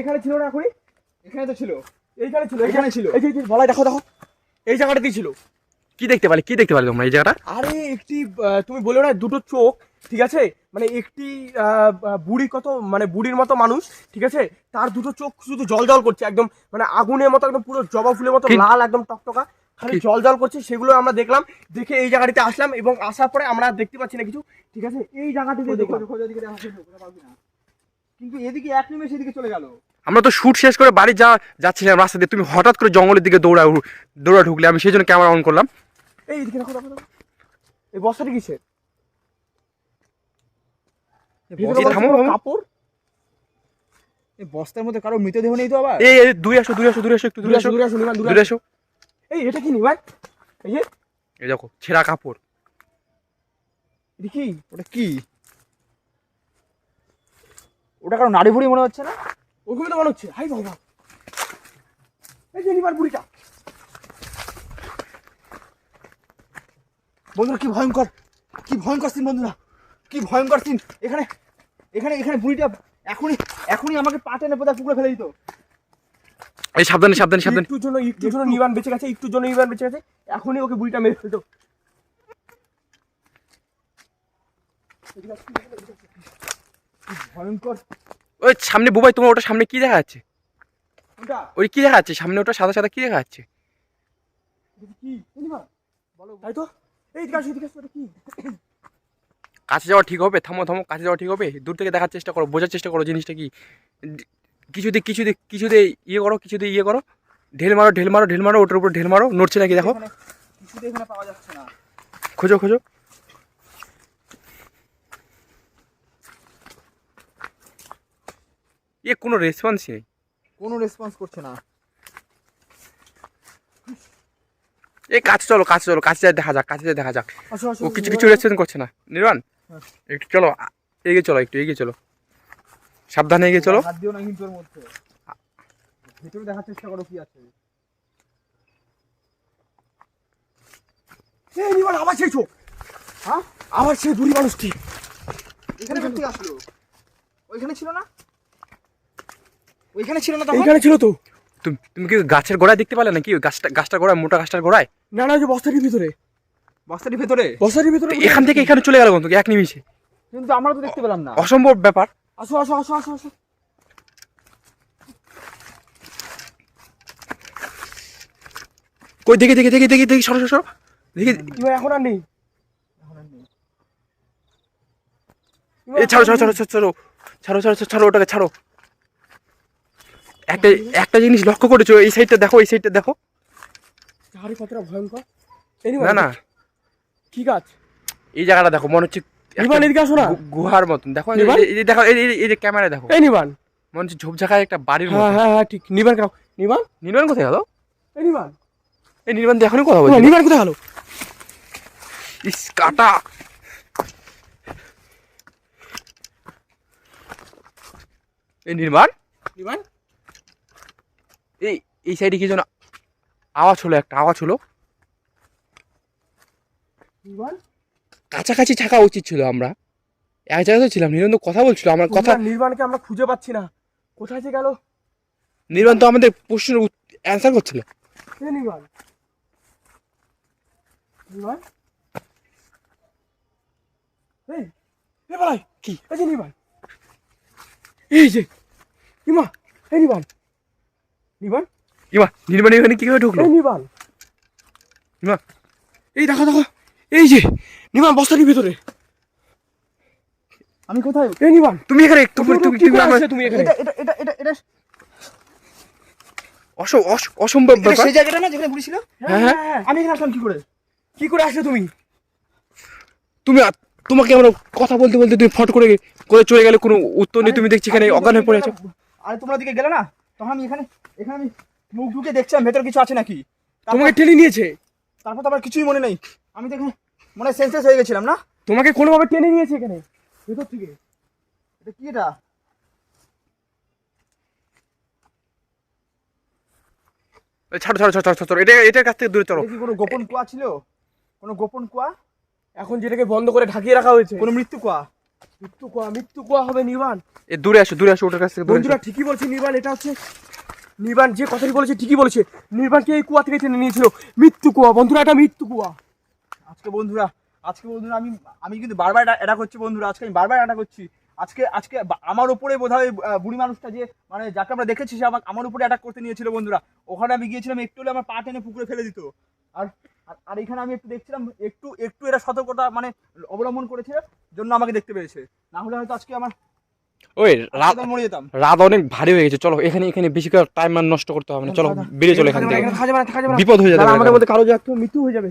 এখানে ছিল না এখনই? এখানে তো ছিল। এইখানে ছিল। এখানে ছিল। এই যে বলাই দেখো দেখো। এই জায়গাটাতেই ছিল। কি দেখতে পারলে কি দেখতে পারলে তোমরা এই জায়গাটা? আরে একটি তুমি বলো না দুটো চোখ ঠিক আছে? মানে একটি বুড়ি কত মানে বুড়ির মতো মানুষ ঠিক আছে? তার দুটো চোখ শুধু জল জল করছে একদম মানে আগুনের মতো একদম পুরো জবা ফুলের মতো? লাল একদম টকটকা। খালি? জল জল করছে সেগুলো আমরা দেখলাম। দেখে এই জায়গাটিতে আসলাম এবং আসার পরে আমরা দেখতে পাচ্ছি না কিছু ঠিক আছে? এই জায়গাটিতে দেখো, না। কিন্তু এদিকে এক নিমেষে এদিকে চলে গেল। আমরা তো শুট শেষ করে বাড়ি যা যাচ্ছিলাম রাস্তা দিয়ে। তুমি হঠাৎ করে জঙ্গলের দিকে দৌড়া দৌড়া ঢুকলে আমি সেই জন্য ক্যামেরা অন করলাম। এই এদিকে দেখো। এই বস্তাটি কিসের। কাপড়? এই বস্তার মধ্যে কারও মৃতদেহ নেই তো আবার? এই এই, দূরে আসো দূরে আসো দূরে আসো একটু দূরে দূরে আসো। আসো দূরে আসো দূরে দূরে আসো। আসো এই এটা কি এই যে। এই দেখো ছেঁড়া কাপড়। এটা ওটা কি? ওটা কারও নাড়ি ভুড়ি মনে হচ্ছে না? ওখানে তো মনে হচ্ছে। হাই বাবা। এই যে নিবার বুড়িটা। বন্ধুরা কি ভয়ঙ্কর কি ভয়ঙ্কর সিন বন্ধুরা কি ভয়ঙ্কর সিন এখানে এখানে এখানে বুড়িটা এখনই এখনই আমাকে পা টেনে বোধহয় পুকুরে ফেলে দিত। এই সাবধানে সাবধানে সাবধানে। একটুর জন্য একটু জন্য নিবান বেঁচে গেছে একটু জন্য নিবান বেঁচে গেছে। এখনই ওকে বুড়িটা মেরে ফেলতো। ভয়ঙ্কর। ওই সামনে বুবাই তোমার ওটা সামনে কি দেখা যাচ্ছে? ওই কি দেখা যাচ্ছে? সামনে ওটা সাদা সাদা কি দেখা যাচ্ছে? তাই তো? এই কি? কাছে যাওয়া ঠিক হবে? থামো থামো কাছে যাওয়া ঠিক হবে? দূর থেকে দেখার চেষ্টা করো বোঝার চেষ্টা করো জিনিসটা কি? কিছুতে কিছুতে কিছুতে ইয়ে করো কিছুতে ইয়ে করো। ঢেল মারো ঢেল মারো ঢেল মারো ওটার উপর ঢেল মারো নড়ছে নাকি দেখো? পাওয়া যাচ্ছে না। খোঁজো খোঁজো। ইয়ে কোনো রেসপন্স নেই। কোনো রেসপন্স করছে না। এই কাছে চলো কাছে চলো কাছে যায় দেখা যাক কাছে যায় দেখা যাক। ও কিছু কিছু রেসপন্স করছে না। নির্বাণ হ্যাঁ। একটু চলো এগিয়ে চলো একটু এগিয়ে চলো। সাবধানে এগিয়ে চলো। হাত দিও না কিন্তু ওর মধ্যে। ভেতরে দেখার চেষ্টা করো কি আছে। এই আবার সেই চোখ। হ্যাঁ? আবার সেই বুড়ি মানুষটি। এখানে আসলো? ওইখানে ছিল না? ওইখানে ছিল না এইখানে ছিল তো। তুমি তুমি কি গাছের গোড়ায় দেখতে পালে নাকি? গাছটা গাছটা গোড়ায় মোটা গাছটার গোড়ায়? না না ওই যে বস্তাটির ভিতরে। বস্তার ভিতরে? বস্তাটির ভেতরে এখান থেকে এখানে চলে গেল কিন্তু এক নিমিষে। কিন্তু আমরা তো দেখতে পেলাম না। অসম্ভব ব্যাপার। আসো আসো আসো আসো আসো। কই দেখি দেখি দেখি দেখি দেখি সরো সরো দেখি। এখন আর নেই। এ ছাড়ো ছাড়ো ছাড়ো ছাড়ো। ছাড়ো ছাড়ো ছাড়ো ওটাকে ছাড়ো। একটা একটা জিনিস লক্ষ্য করেছ? এই সাইডটা দেখো এই সাইডটা দেখো। আরে কতটা ভয়ঙ্কর। না না। কি গাছ? এই জায়গাটা দেখো মনে হচ্ছে নিবান এদিকে আসো না। গুহার মতন। দেখো এই- দেখো এই যে ক্যামেরায় দেখো। এই নিবান। মনে হচ্ছে ঝোপঝাকায় একটা বাড়ির হ্যাঁ মতো হ্যাঁ হ্যাঁ ঠিক। নিবান কেন? নিবান? নির্বাণ কোথায় গেল এই নিবান। এই নির্বাণ দিয়ে এখনই কথা বলছি নিবান কোথায় গেল ইস কাটা। এই নির্মাণ? নিবান? এই এই সাইডে কি যেন আওয়াজ হলো একটা আওয়াজ হলো। কাছাকাছি থাকা উচিত ছিল আমরা। এক জায়গায় তো ছিলাম নিরন্ত কথা বলছিল আমার কথা নির্বাণকে আমরা খুঁজে পাচ্ছি না। কোথায় যে গেল? নির্বাণ তো আমাদের প্রশ্নের অ্যান্সার করছিল। এই এ কি? এই যে নিবান এই যে ইমা এই নিবান নিবান ইমা নির্মাণ এখানে কি করে ঢুকলো এই নিবান এই দেখো দেখো এই যে নিবান বস্তাটির ভিতরে আমি কোথায় এই নিবান তুমি এখানে তুমি তুমি এখানে এটা এটা এটা এটা এটা অস- অস- অসম্ভব ব্যাপার সেই জায়গাটা না যেখানে বুড়ি ছিল হ্যাঁ, হ্যাঁ। আমি এখানে আসলাম কি করে কি করে আসলে তুমি তুমি তোমাকে আমরা কথা বলতে বলতে তুমি ফট করে করে চলে গেলে কোনো উত্তর নেই তুমি দেখছি এখানে অজ্ঞান হয়ে পড়ে আছো আরে তোমরা দিকে গেলে না তখন আমি এখানে এখানে আমি মুখ ঢুকে দেখছিলাম ভেতর কিছু আছে নাকি? তোমাকে টেনে নিয়েছে। তারপর তো আবার কিছুই মনে নেই। আমি তো এখানে মনে হয় হয়ে গেছিলাম না? তোমাকে কোনোভাবে টেনে নিয়েছে এখানে। ভেতর থেকে। এটা কি এটা? এই ছাড়ো ছাড়ো ছাড়ো ছাড়ো ছাড়ো। এটা এটার কাছ থেকে দূরে চলো। কি কোনো গোপন কুয়া ছিল? কোনো গোপন কুয়া? এখন যেটাকে বন্ধ করে ঢাকিয়ে রাখা হয়েছে। কোনো মৃত্যু কুয়া? মৃত্যু কুয়া মৃত্যু কুয়া হবে নির্বাণ এ দূরে আসো দূরে আসো ওটার কাছ থেকে বন্ধুরা ঠিকই বলছে নির্বাণ এটা হচ্ছে নির্বাণ যে কথাটি বলেছে ঠিকই বলেছে। নির্বাণকে এই কুয়া থেকে টেনে নিয়েছিল। মৃত্যু কুয়া বন্ধুরা এটা মৃত্যু কুয়া। আজকে বন্ধুরা আজকে বন্ধুরা আমি আমি কিন্তু বারবার অ্যাটাক হচ্ছে বন্ধুরা আজকে আমি বারবার অ্যাটাক করছি। আজকে আজকে আমার উপরে বোধ হয় বুড়ি মানুষটা যে মানে যাকে আমরা দেখেছি সে আমাকে আমার উপরে অ্যাটাক করতে নিয়েছিল বন্ধুরা। ওখানে আমি গিয়েছিলাম একটু হলে আমার পা টেনে পুকুরে ফেলে দিত। আর আর- এখানে আমি একটু দেখছিলাম একটু একটু এরা সতর্কতা মানে অবলম্বন করেছে জন্য আমাকে দেখতে পেয়েছে না হলে হয়তো আজকে আমার ওই রাত মরে যেতাম। রাত অনেক ভারী হয়ে গেছে। চলো এখানে এখানে বেশি করে টাইম আর নষ্ট করতে হবে না। চলো বেরিয়ে চলো এখান থেকে। বিপদ হয়ে যাবে আমাদের মধ্যে কারও মৃত্যু হয়ে যাবে।